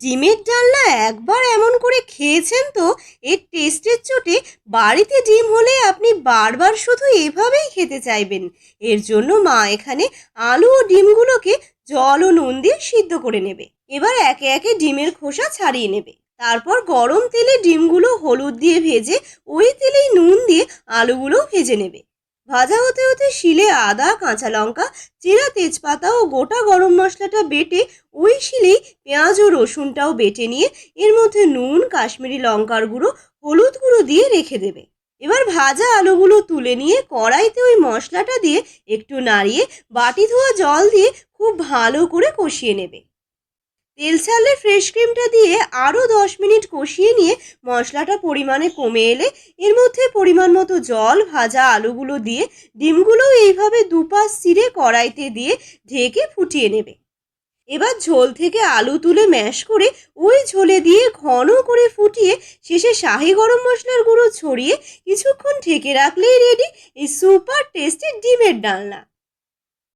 ডিমের ডালনা একবার এমন করে খেয়েছেন তো? এর টেস্টের চোটে বাড়িতে ডিম হলে আপনি বারবার শুধু এভাবেই খেতে চাইবেন। এর জন্য মা এখানে আলু ও ডিমগুলোকে জল ও নুন দিয়ে সিদ্ধ করে নেবে। এবার একে একে ডিমের খোসা ছাড়িয়ে নেবে। তারপর গরম তেলে ডিমগুলো হলুদ দিয়ে ভেজে ওই তেলেই নুন দিয়ে আলুগুলোও ভেজে নেবে। ভাজা হতে হতে শিলে আদা, কাঁচা লঙ্কা চেরা তেজপাতা ও গোটা গরম মশলাটা বেটে ওই শিলেই পেঁয়াজ ও রসুনটাও বেটে নিয়ে এর মধ্যে নুন, কাশ্মীরি লঙ্কার গুঁড়ো, হলুদ গুঁড়ো দিয়ে রেখে দেবে। এবার ভাজা আলুগুলো তুলে নিয়ে কড়াইতে ওই মশলাটা দিয়ে একটু নাড়িয়ে বাটি ধোয়া জল দিয়ে খুব ভালো করে কষিয়ে নেবে। তেল ছাড়লে ফ্রেশ ক্রিমটা দিয়ে আরও দশ মিনিট কষিয়ে নিয়ে মশলাটা পরিমাণে কমে এলে এর মধ্যে পরিমাণ মতো জল, ভাজা আলুগুলো দিয়ে ডিমগুলো এইভাবে দুপাশ ছিঁড়ে কড়াইতে দিয়ে ঢেকে ফুটিয়ে নেবে। এবার ঝোল থেকে আলু তুলে ম্যাশ করে ওই ঝোলে দিয়ে ঘন করে ফুটিয়ে শেষে শাহি গরম মশলার গুঁড়ো ছড়িয়ে কিছুক্ষণ ঢেকে রাখলেই রেডি এই সুপার টেস্টি ডিমের ডালনা।